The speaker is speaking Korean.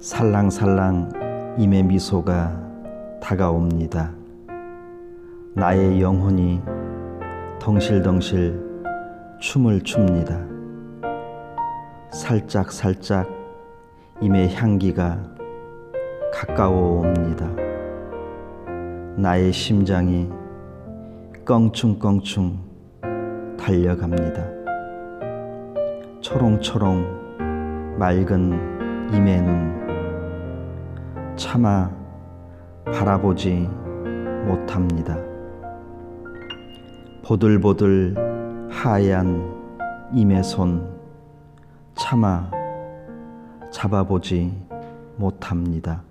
살랑살랑 임의 미소가 다가옵니다. 나의 영혼이 덩실덩실 춤을 춥니다. 살짝살짝 임의 향기가 가까워 옵니다. 나의 심장이 껑충껑충 달려갑니다. 초롱초롱 맑은 임의 눈 차마 바라보지 못합니다. 보들보들 하얀 임의 손 차마 잡아보지 못합니다.